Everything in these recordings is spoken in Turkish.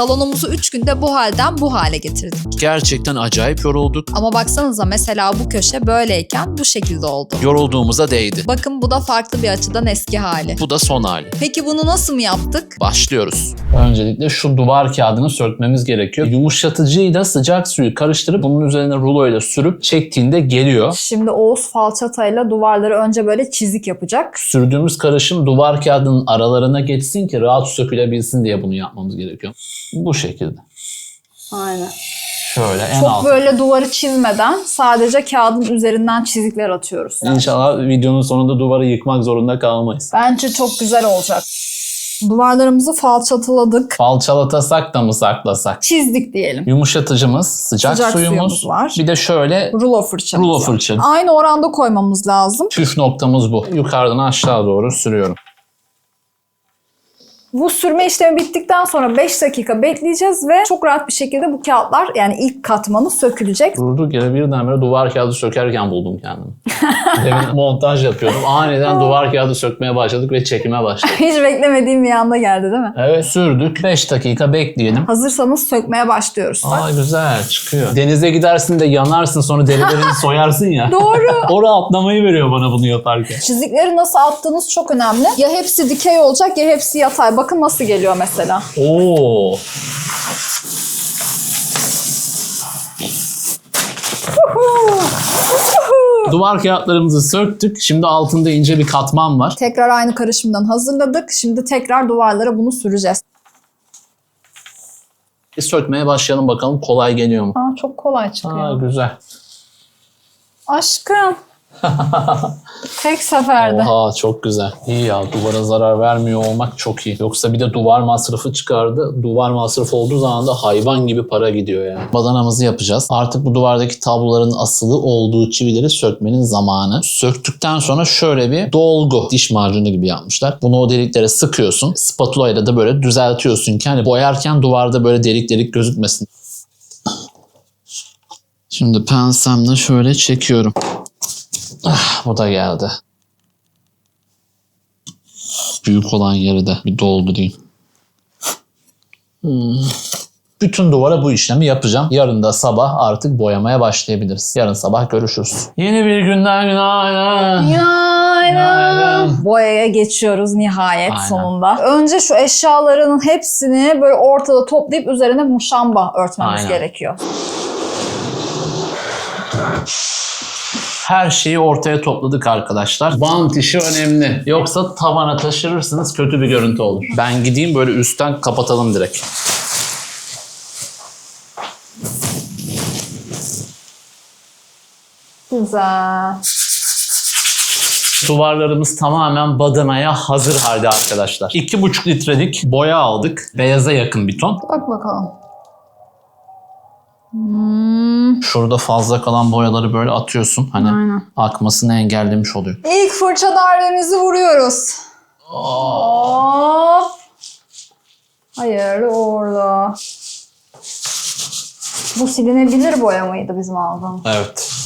Salonumuzu 3 günde bu halden bu hale getirdik. Gerçekten acayip yorulduk. Ama baksanıza mesela bu köşe böyleyken bu şekilde oldu. Yorulduğumuza değdi. Bakın bu da farklı bir açıdan eski hali. Bu da son hali. Peki bunu nasıl mı yaptık? Başlıyoruz. Öncelikle şu duvar kağıdını sökmemiz gerekiyor. Yumuşatıcıyla sıcak suyu karıştırıp bunun üzerine rulo ile sürüp çektiğinde geliyor. Şimdi Oğuz falçatayla duvarları önce böyle çizik yapacak. Sürdüğümüz karışım duvar kağıdının aralarına geçsin ki rahat sökülebilsin diye bunu yapmamız gerekiyor. Bu şekilde. Aynen. Şöyle en Çok alt. böyle duvarı çizmeden sadece kağıdın üzerinden çizikler atıyoruz. İnşallah videonun sonunda duvarı yıkmak zorunda kalmayız. Bence çok güzel olacak. Duvarlarımızı falçataladık. Falçalatasak da mı saklasak? Çizdik diyelim. Yumuşatıcımız, sıcak, Sıcak suyumuz, suyumuz var. Bir de şöyle Rulo fırçamız rulo var. fırça. Aynı oranda koymamız lazım. Püf noktamız bu. Yukarıdan aşağı doğru sürüyorum. Bu sürme işlemi bittikten sonra 5 dakika bekleyeceğiz ve çok rahat bir şekilde bu kağıtlar yani ilk katmanı sökülecek. Durduk yere birdenbire duvar kağıdı sökerken buldum kendimi. Demin montaj yapıyordum. Aniden duvar kağıdı sökmeye başladık ve çekime başladık. Hiç beklemediğim bir anda geldi değil mi? Evet sürdük. 5 dakika bekleyelim. Hazırsanız sökmeye başlıyoruz. Aa güzel çıkıyor. Denize gidersin de yanarsın sonra derilerini soyarsın ya. Doğru. O rahatlamayı veriyor bana bunu yaparken. Çizikleri nasıl attığınız çok önemli. Ya hepsi dikey olacak ya hepsi yatay. Bakın nasıl geliyor mesela. Oo. Duvar kağıtlarımızı söktük. Şimdi altında ince bir katman var. Tekrar aynı karışımdan hazırladık. Şimdi tekrar duvarlara bunu süreceğiz. Bir sökmeye başlayalım bakalım kolay geliyor mu? Aa, çok kolay çıkıyor. Aa güzel. Aşkım. Tek seferde. Oha çok güzel. İyi ya duvara zarar vermiyor olmak çok iyi. Yoksa bir de duvar masrafı çıkardı. Duvar masrafı olduğu zaman da hayvan gibi para gidiyor yani. Badanamızı yapacağız. Artık bu duvardaki tabloların asılı olduğu çivileri sökmenin zamanı. Söktükten sonra şöyle bir dolgu diş macunu gibi yapmışlar. Bunu o deliklere sıkıyorsun. Spatula ile de böyle düzeltiyorsun ki hani boyarken duvarda böyle delik delik gözükmesin. Şimdi pensemle şöyle çekiyorum. Ah, bu da geldi. Büyük olan yeri de bir doldurayım. Hmm. Bütün duvara bu işlemi yapacağım. Yarın da sabah artık boyamaya başlayabiliriz. Yarın sabah görüşürüz. Yeni bir günden günaydın. Günaydın. Boyaya geçiyoruz nihayet Aynen. sonunda. Önce şu eşyaların hepsini böyle ortada toplayıp üzerine muşamba örtmemiz Aynen. gerekiyor. Her şeyi ortaya topladık arkadaşlar. Bant işi önemli. Yoksa tavana taşırırsınız kötü bir görüntü olur. Ben gideyim böyle üstten kapatalım direkt. Güzel. Duvarlarımız tamamen badanaya hazır halde arkadaşlar. 2,5 litrelik boya aldık. Beyaza yakın bir ton. Bak bakalım. Hmm, Şurada fazla kalan boyaları böyle atıyorsun. Hani aynen. akmasını engellemiş oluyor. İlk fırça darbemizi vuruyoruz. Hop. Hayırlı uğurlu. Bu silinebilir boya mıydı bizim aldığımız? Evet.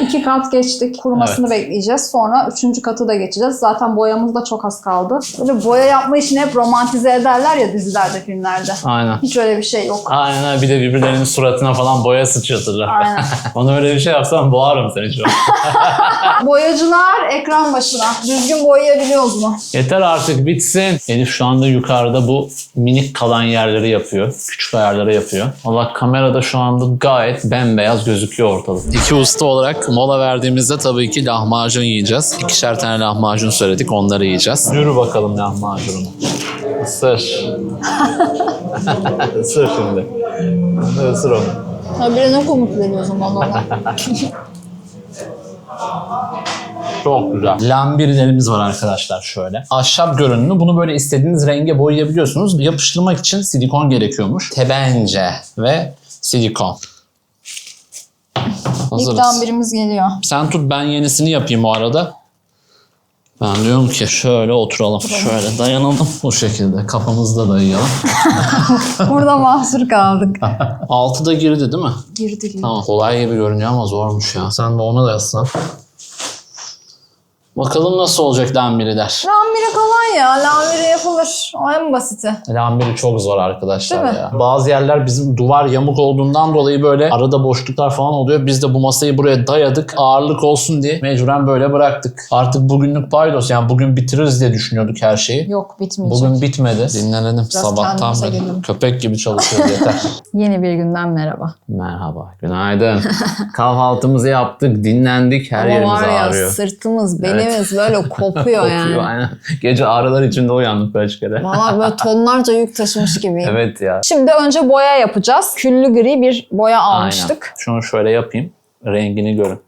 İki kat geçtik. Kurumasını bekleyeceğiz. Sonra üçüncü katı da geçeceğiz. Zaten boyamız da çok az kaldı. Böyle boya yapma işini hep romantize ederler ya dizilerde, filmlerde. Aynen. Hiç öyle bir şey yok. Aynen bir de birbirlerinin suratına falan boya sıçratırlar. Aynen. Onu öyle bir şey yapsam boğarım seni şu an. Boyacılar ekran başına. Düzgün boyayabiliyoruz mu? Yeter artık bitsin. Elif şu anda yukarıda bu minik kalan yerleri yapıyor. Küçük ayarları yapıyor. Allah kamerada şu anda gayet bembeyaz gözüküyor ortalık. İki usta olarak mola verdiğimizde tabii ki lahmacun yiyeceğiz. İkişer tane lahmacun söyledik onları yiyeceğiz. Yürü bakalım lahmacununu. Isır. Isır şimdi. Isır onu. Ha birine komut veriyorsun bana. Çok güzel. Lambirlerimiz var arkadaşlar şöyle. Ahşap görünümlü. Bunu böyle istediğiniz renge boyayabiliyorsunuz. Yapıştırmak için silikon gerekiyormuş. Tebence ve silikon. İlk Hazırız. birimiz geliyor. Sen tut ben yenisini yapayım o arada. Ben diyorum ki şöyle oturalım. Şöyle dayanalım. Bu şekilde kafamızda dayayalım. Burada mahsur kaldık. Altı da girdi değil mi? Girdi girdi. Tamam. Kolay gibi görünüyor ama zormuş ya. Sen de ona da yazsan. Bakalım nasıl olacak lambiriler. Lambiri kolay ya. Lambiri yapılır. O en basiti. Lambiri çok zor arkadaşlar Değil mi? ya. Bazı yerler bizim duvar yamuk olduğundan dolayı böyle arada boşluklar falan oluyor. Biz de bu masayı buraya dayadık. Ağırlık olsun diye mecburen böyle bıraktık. Artık bugünlük paydos yani bugün bitiririz diye düşünüyorduk her şeyi. Yok bitmeyecek. Bugün bitmedi. Dinlenelim. Sabahtan kendimize beri. gelelim. Köpek gibi çalışıyoruz yeter. Yeni bir günden merhaba. Merhaba. Günaydın. Kahvaltımızı yaptık, dinlendik. Her Ama yerimiz var ya ağrıyor. sırtımız, belimiz böyle kopuyor Kokuyor, yani. aynen. Gece ağrılar içinde uyandık kere. Valla böyle tonlarca yük taşımış gibiyim. evet ya. Şimdi önce boya yapacağız. Küllü gri bir boya almıştık. Aynen. Şunu şöyle yapayım. Rengini görün.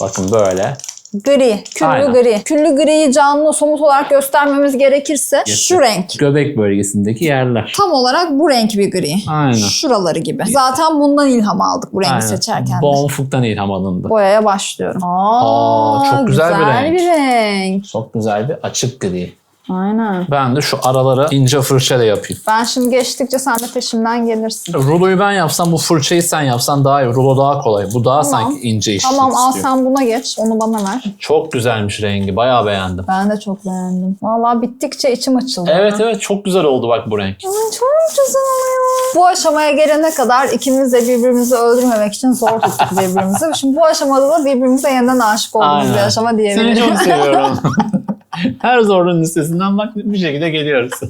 Bakın böyle. Gri, küllü Aynen. gri. Küllü griyi canlı somut olarak göstermemiz gerekirse şu renk. Göbek bölgesindeki yerler. Tam olarak bu renk bir gri. Aynen. Şuraları gibi. Zaten bundan ilham aldık bu rengi Aynen. seçerken de. Bonfuk'tan ilham alındı. Boyaya başlıyorum. Aa, Aa, çok güzel bir renk. bir renk. Çok güzel bir açık gri. Aynen. Ben de şu aralara ince fırçayla yapayım. Ben şimdi geçtikçe sen de peşimden gelirsin. Ruloyu ben yapsam bu fırçayı sen yapsan daha iyi. Rulo daha kolay. Bu daha Tamam. sanki ince işçilik Tamam al istiyor. sen buna geç. Onu bana ver. Çok güzelmiş rengi. Bayağı beğendim. Ben de çok beğendim. Vallahi bittikçe içim açıldı. Evet evet çok güzel oldu bak bu renk. Ay, Çok güzel oluyor. Bu aşamaya gelene kadar ikimiz de birbirimizi öldürmemek için zor tuttuk birbirimizi. Şimdi bu aşamada da birbirimize yeniden aşık olduğumuz Aynen. bir aşama Seni çok seviyorum. Her zorluğun üstesinden bak bir şekilde geliyoruz.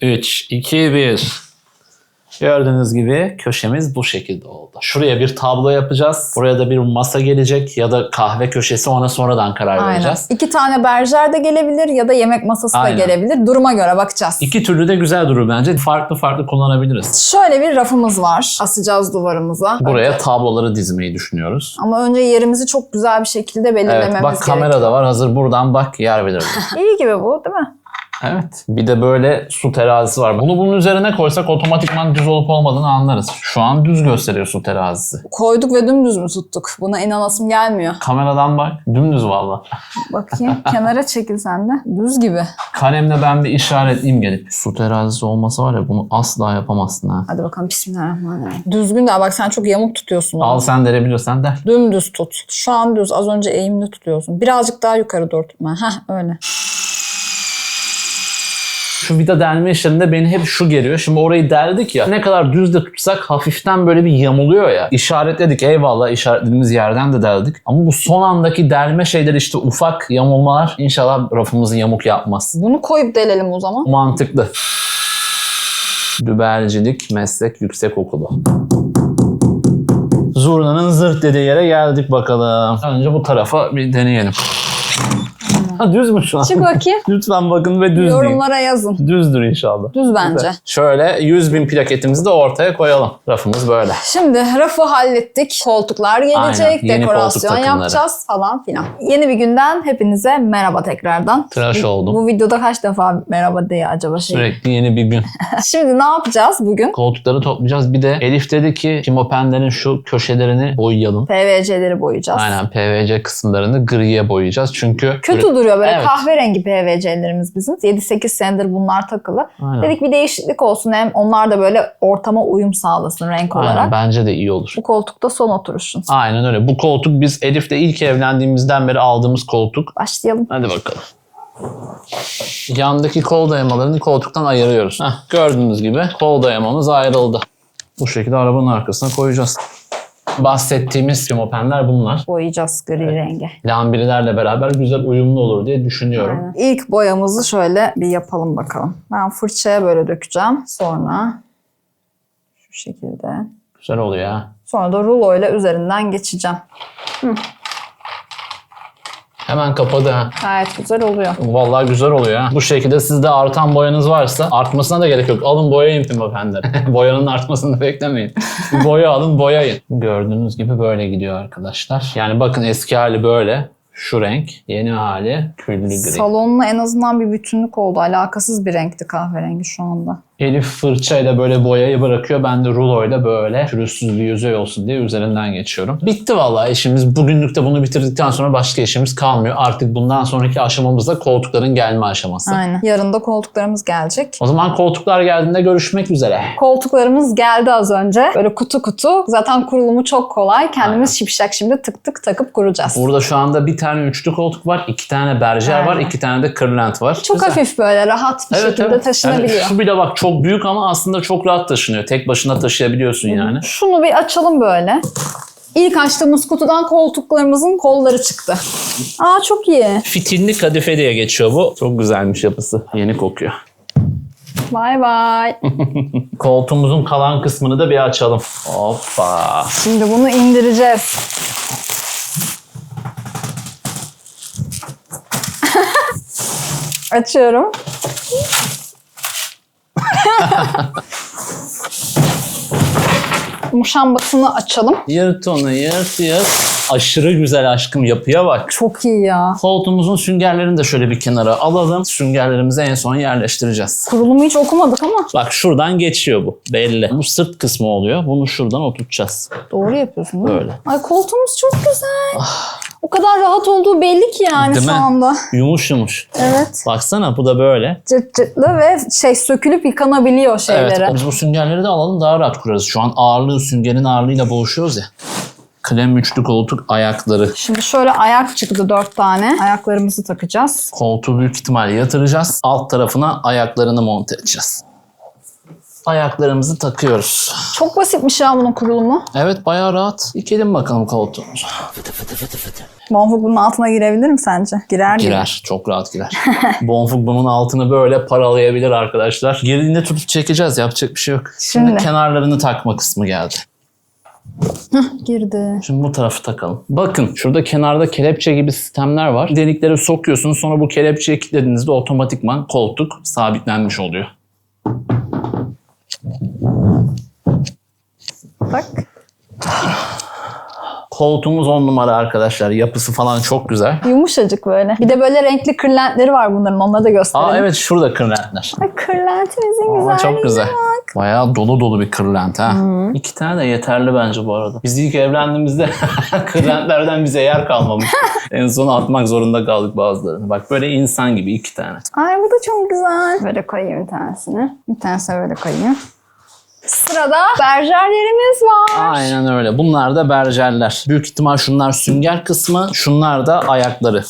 3, 2, 1. Gördüğünüz gibi köşemiz bu şekilde oldu. Şuraya bir tablo yapacağız. Buraya da bir masa gelecek ya da kahve köşesi ona sonradan karar Aynen. vereceğiz. İki tane berjer de gelebilir ya da yemek masası Aynen. da gelebilir. Duruma göre bakacağız. İki türlü de güzel durur bence. Farklı farklı kullanabiliriz. Şöyle bir rafımız var. Asacağız duvarımıza. Buraya tabloları dizmeyi düşünüyoruz. Ama önce yerimizi çok güzel bir şekilde belirlememiz Evet bak kamera gerekiyor. da var. Hazır buradan bak yer verir. İyi gibi bu değil mi? Evet. Bir de böyle su terazisi var. Bunu bunun üzerine koysak otomatikman düz olup olmadığını anlarız. Şu an düz gösteriyor su terazisi. Koyduk ve dümdüz mü tuttuk? Buna inanasım gelmiyor. Kameradan bak. Dümdüz valla. Bakayım kenara çekil sen de. Düz gibi. Kalemle ben bir işaretleyeyim gelip. Su terazisi olmasa var ya bunu asla yapamazsın ha. Hadi bakalım bismillahirrahmanirrahim. Düzgün de bak sen çok yamuk tutuyorsun. Al onu. sen derebiliyorsan der. Dümdüz tut. Şu an düz. Az önce eğimli tutuyorsun. Birazcık daha yukarı doğru tutma. Heh öyle. Şu vida delme işlerinde beni hep şu geliyor. Şimdi orayı deldik ya. Ne kadar düz de tutsak hafiften böyle bir yamuluyor ya. İşaretledik eyvallah işaretlediğimiz yerden de deldik. Ama bu son andaki delme şeyler işte ufak yamulmalar inşallah rafımızı yamuk yapmaz. Bunu koyup delelim o zaman. Mantıklı. Dübercilik Meslek Yüksek Okulu. Zurnanın zırt dediği yere geldik bakalım. Önce bu tarafa bir deneyelim. Ha, düz mü şu an? Çık bakayım. Lütfen bakın ve düz deyin. Yorumlara yazın. Düzdür inşallah. Düz bence. Şöyle 100 bin plaketimizi de ortaya koyalım. Rafımız böyle. Şimdi rafı hallettik. Koltuklar gelecek. Aynen, yeni Dekorasyon yapacağız falan filan. Yeni bir günden hepinize merhaba tekrardan. Tıraş Bu- oldum. Bu videoda kaç defa merhaba diye acaba şey. Sürekli yeni bir gün. Şimdi ne yapacağız bugün? Koltukları toplayacağız. Bir de Elif dedi ki Kimopenlerin şu köşelerini boyayalım. PVC'leri boyayacağız. Aynen PVC kısımlarını griye boyayacağız. Çünkü Kötü duruyor böyle Evet. kahverengi PVC'lerimiz bizim. 7-8 senedir bunlar takılı. Aynen. Dedik bir değişiklik olsun hem onlar da böyle ortama uyum sağlasın renk olarak. Aynen, bence de iyi olur. Bu koltukta son oturuşun. Aynen öyle. Bu koltuk biz Elif'le ilk evlendiğimizden beri aldığımız koltuk. Başlayalım. Hadi bakalım. Yandaki kol dayamalarını koltuktan ayırıyoruz. Heh, gördüğünüz gibi kol dayamamız ayrıldı. Bu şekilde arabanın arkasına koyacağız. Bahsettiğimiz pimopenler bunlar. Boyayacağız gri renge. Lambirilerle beraber güzel uyumlu olur diye düşünüyorum. Aynen. İlk boyamızı şöyle bir yapalım bakalım. Ben fırçaya böyle dökeceğim. Sonra şu şekilde. Güzel oluyor ha. Sonra da rulo ile üzerinden geçeceğim. Hemen kapadı ha. Gayet güzel oluyor. Vallahi güzel oluyor ha. Bu şekilde sizde artan boyanız varsa artmasına da gerek yok. Alın boyayın pimapenleri. Boyanın artmasını beklemeyin. Bir boya alın boyayın. Gördüğünüz gibi böyle gidiyor arkadaşlar. Yani bakın eski hali böyle. Şu renk. Yeni hali küllü gri. Salonla en azından bir bütünlük oldu. Alakasız bir renkti kahverengi şu anda. Elif fırçayla böyle boyayı bırakıyor. Ben de ruloyla böyle pürüzsüz bir yüzey olsun diye üzerinden geçiyorum. Bitti vallahi işimiz. Bugünlük de bunu bitirdikten sonra başka işimiz kalmıyor. Artık bundan sonraki aşamamız da koltukların gelme aşaması. Aynen. Yarın da koltuklarımız gelecek. O zaman koltuklar geldiğinde görüşmek üzere. Koltuklarımız geldi az önce. Böyle kutu kutu. Zaten kurulumu çok kolay. Kendimiz şipşak şimdi tık tık takıp kuracağız. Burada şu anda bir tane üçlü koltuk var, iki tane berjer var, Aynen. iki tane de kırlent var. Çok Güzel. hafif böyle rahat bir şekilde taşınabiliyor. Yani şu bile bak çok büyük ama aslında çok rahat taşınıyor. Tek başına taşıyabiliyorsun yani. Şunu bir açalım böyle. İlk açtığımız kutudan koltuklarımızın kolları çıktı. Aa çok iyi. Fitilli kadife diye geçiyor bu. Çok güzelmiş yapısı. Yeni kokuyor. Bay bay. Koltuğumuzun kalan kısmını da bir açalım. Hoppa. Şimdi bunu indireceğiz. Açıyorum. Muşambasını açalım. Yırt onu yırt yırt. Aşırı güzel aşkım yapıya bak. Çok iyi ya. Koltuğumuzun süngerlerini de şöyle bir kenara alalım. Süngerlerimizi en son yerleştireceğiz. Kurulumu hiç okumadık ama Bak şuradan geçiyor bu belli. Bu sırt kısmı oluyor. Bunu şuradan oturtacağız. doğru yapıyorsun değil mi? Böyle. Ay koltuğumuz çok güzel. O kadar rahat olduğu belli ki yani Değil şu mi? anda. Yumuş yumuş. Evet. Baksana bu da böyle. Cırt cırtlı ve şey sökülüp yıkanabiliyor şeyleri. Evet biz bu süngerleri de alalım daha rahat kurarız. Şu an ağırlığı süngerin ağırlığıyla boğuşuyoruz ya. Klem üçlü koltuk ayakları. Şimdi şöyle ayak çıktı dört tane. Ayaklarımızı takacağız. Koltuğu büyük ihtimalle yatıracağız. Alt tarafına ayaklarını monte edeceğiz. Ayaklarımızı takıyoruz. Çok basitmiş ya bunun kurulumu. Evet bayağı rahat. Dikelim bakalım koltuğumuzu. Monfuk bunun altına girebilir mi sence? Girer gibi. Girer. Çok rahat girer. Bonfuk bunun altını böyle paralayabilir arkadaşlar. Girdiğinde tutup çekeceğiz. Yapacak bir şey yok. Şimdi, Şimdi. kenarlarını takma kısmı geldi. Girdi. Şimdi bu tarafı takalım. Bakın şurada kenarda kelepçe gibi sistemler var. Delikleri sokuyorsunuz sonra bu kelepçeyi kilitlediğinizde otomatikman koltuk sabitlenmiş oluyor. Bak. Koltuğumuz on numara arkadaşlar. Yapısı falan çok güzel. Yumuşacık böyle. Bir de böyle renkli kırlentleri var bunların. Onları da gösterelim. Aa evet şurada kırlentler. Ay kırlentimizin Ama güzelliğine çok güzel. bak. Bayağı dolu dolu bir kırlent ha. İki tane de yeterli bence bu arada. Biz ilk evlendiğimizde kırlentlerden bize yer kalmamış. en son atmak zorunda kaldık bazılarını. Bak böyle insan gibi iki tane. Ay bu da çok güzel. Böyle koyayım bir tanesini. Bir tanesini böyle koyayım. Sırada berjerlerimiz var. Aynen öyle. Bunlar da berjerler. Büyük ihtimal şunlar sünger kısmı, şunlar da ayakları.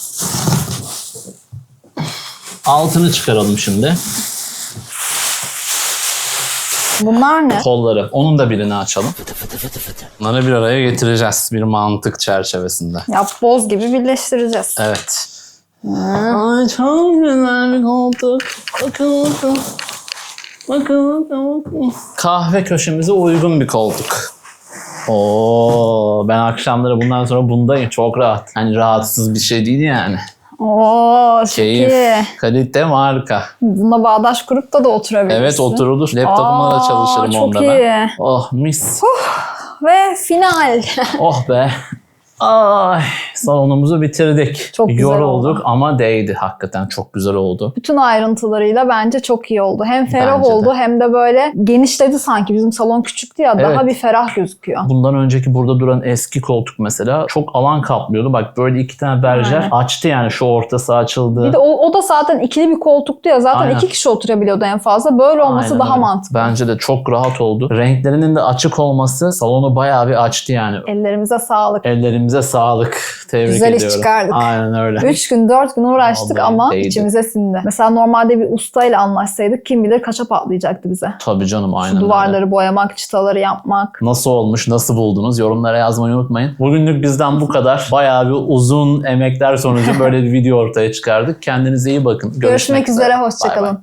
Altını çıkaralım şimdi. Bunlar ne? Kolları. Onun da birini açalım. Bunları bir araya getireceğiz bir mantık çerçevesinde. Ya boz gibi birleştireceğiz. Evet. Ay çok güzel bir koltuk. Bakın bakın. Bakın bakın. Kahve köşemize uygun bir koltuk. Oo, ben akşamları bundan sonra bundayım. Çok rahat. Hani rahatsız bir şey değil yani. Oo çok Keyif, iyi. kalite, marka. Buna bağdaş kurup da da oturabilirsin. Evet oturulur. Laptopuma da Aa, çalışırım çok onda iyi. ben. Oh mis. Ve final. Oh be. Ay, salonumuzu bitirdik. Çok güzel Yorulduk oldu. ama değdi. Hakikaten çok güzel oldu. Bütün ayrıntılarıyla bence çok iyi oldu. Hem ferah Bence de. oldu hem de böyle genişledi sanki. Bizim salon küçüktü ya Evet. daha bir ferah gözüküyor. Bundan önceki burada duran eski koltuk mesela çok alan kaplıyordu. Bak böyle iki tane berjer Aynen. açtı yani şu ortası açıldı. Bir de o, o da zaten ikili bir koltuktu ya. Zaten Aynen. iki kişi oturabiliyordu en fazla. Böyle olması Aynen daha öyle. mantıklı. Bence de çok rahat oldu. Renklerinin de açık olması salonu bayağı bir açtı yani. Ellerimize sağlık. Ellerimize sağlık. Tebrik Güzel iş ediyorum. çıkardık. Aynen öyle. Üç gün, dört gün uğraştık Vallahi ama değdi. içimize sindi. Mesela normalde bir ustayla anlaşsaydık kim bilir kaça patlayacaktı bize. Tabii canım aynen Şu öyle. duvarları boyamak, çıtaları yapmak. Nasıl olmuş, nasıl buldunuz? Yorumlara yazmayı unutmayın. Bugünlük bizden bu kadar. Bayağı bir uzun emekler sonucu böyle bir video ortaya çıkardık. Kendinize iyi bakın. Görüşmek üzere, hoşça Bay bay. kalın.